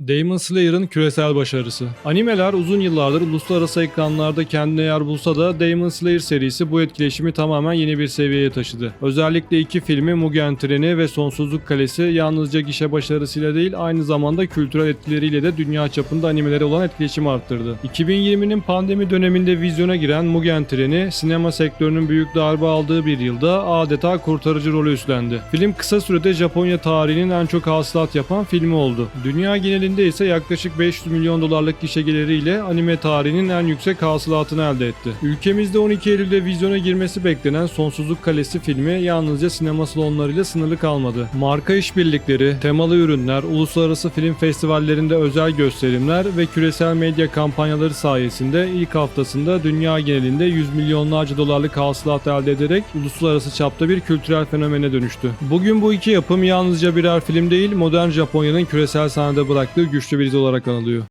Demon Slayer'ın küresel başarısı. Animeler uzun yıllardır uluslararası ekranlarda kendine yer bulsa da Demon Slayer serisi bu etkileşimi tamamen yeni bir seviyeye taşıdı. Özellikle iki filmi Mugen Treni ve Sonsuzluk Kalesi yalnızca gişe başarısıyla değil aynı zamanda kültürel etkileriyle de dünya çapında animelere olan etkileşimi arttırdı. 2020'nin pandemi döneminde vizyona giren Mugen Treni sinema sektörünün büyük darbe aldığı bir yılda adeta kurtarıcı rolü üstlendi. Film kısa sürede Japonya tarihinin en çok hasılat yapan filmi oldu. Dünya genelinde ise yaklaşık 500 milyon dolarlık gişe geliriyle anime tarihinin en yüksek hasılatını elde etti. Ülkemizde 12 Eylül'de vizyona girmesi beklenen Sonsuzluk Kalesi filmi yalnızca sinema salonlarıyla sınırlı kalmadı. Marka işbirlikleri, temalı ürünler, uluslararası film festivallerinde özel gösterimler ve küresel medya kampanyaları sayesinde ilk haftasında dünya genelinde 100 milyonlarca dolarlık hasılat elde ederek uluslararası çapta bir kültürel fenomene dönüştü. Bugün bu iki yapım yalnızca birer film değil, modern Japonya'nın küresel sahnede bıraktığı güçlü bir iz olarak anılıyor.